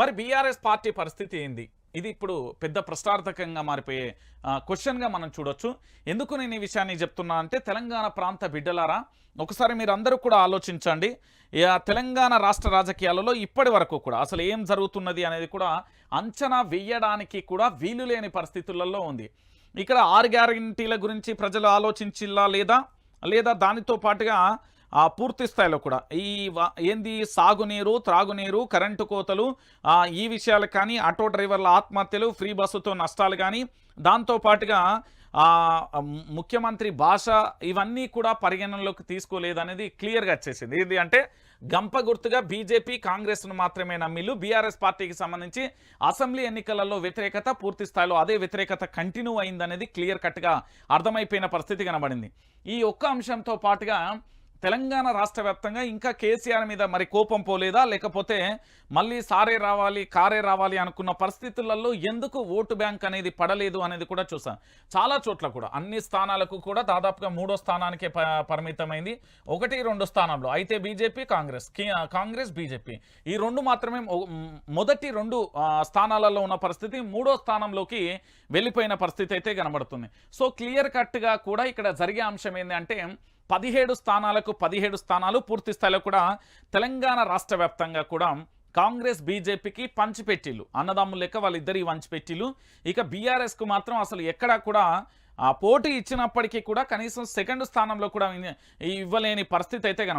మరి BRS party పరిస్థితి ఏంది? ఇది ఇప్పుడు పెద్ద ప్రశ్నార్థకంగా మారిపోయే క్వశ్చన్గా మనం చూడొచ్చు. ఎందుకు నేను ఈ విషయాన్ని చెప్తున్నా అంటే తెలంగాణ ప్రాంత బిడ్డలారా ఒకసారి మీరందరూ కూడా ఆలోచించండి. ఇక తెలంగాణ రాష్ట్ర రాజకీయాలలో ఇప్పటి వరకు కూడా అసలు ఏం జరుగుతున్నది అనేది కూడా అంచనా వేయడానికి కూడా వీలు లేని పరిస్థితులలో ఉంది. ఇక్కడ ఆరు గ్యారంటీల గురించి ప్రజలు ఆలోచించిల్లా లేదా? లేదా దానితో పాటుగా పూర్తి స్థాయిలో కూడా. ఈ ఏంది? సాగునీరు త్రాగునీరు కరెంటు కోతలు ఈ విషయాలు కానీ ఆటో డ్రైవర్ల ఆత్మహత్యలు ఫ్రీ బస్సుతో నష్టాలు కానీ దాంతో పాటుగా ముఖ్యమంత్రి భాష ఇవన్నీ కూడా పరిగణనలోకి తీసుకోలేదనేది క్లియర్గా వచ్చేసింది. ఇది అంటే గంప గుర్తుగా బీజేపీ కాంగ్రెస్ను మాత్రమే నమ్మిలు బీఆర్ఎస్ పార్టీకి సంబంధించి అసెంబ్లీ ఎన్నికలలో వ్యతిరేకత పూర్తి స్థాయిలో అదే వ్యతిరేకత కంటిన్యూ అయిందనేది క్లియర్ కట్గా అర్థమైపోయిన పరిస్థితి కనబడింది. ఈ ఒక్క అంశంతో పాటుగా తెలంగాణ రాష్ట్ర వ్యాప్తంగా ఇంకా కేసీఆర్ మీద మరి కోపం పోలేదా? లేకపోతే మళ్ళీ సారే రావాలి కారే రావాలి అనుకున్న పరిస్థితులలో ఎందుకు ఓటు బ్యాంక్ అనేది పడలేదు అనేది కూడా చూసాం. చాలా చోట్ల కూడా. అన్ని స్థానాలకు కూడా దాదాపుగా మూడో స్థానానికే ప- పరిమితమైంది. ఒకటి రెండు స్థానంలో అయితే బీజేపీ కాంగ్రెస్. కాంగ్రెస్ బీజేపీ. ఈ రెండు మాత్రమే మొదటి రెండు స్థానాలలో ఉన్న పరిస్థితి మూడో స్థానంలోకి వెళ్ళిపోయిన పరిస్థితి అయితే కనబడుతుంది. సో క్లియర్ కట్గా కూడా ఇక్కడ జరిగే అంశం ఏంటంటే పదిహేడు స్థానాలకు పదిహేడు స్థానాలు పూర్తి స్థాయిలో కూడా తెలంగాణ రాష్ట్ర వ్యాప్తంగా కూడా కాంగ్రెస్ బీజేపీకి పంచిపెట్టిలు అన్నదమ్ములు లెక్క వాళ్ళిద్దరి పంచిపెట్టిలు ఇక బీఆర్ఎస్కు మాత్రం అసలు ఎక్కడా కూడా ఆ పోటీ ఇచ్చినప్పటికీ కూడా కనీసం సెకండ్ స్థానంలో కూడా ఇవ్వలేని పరిస్థితి అయితే కనబడుతుంది.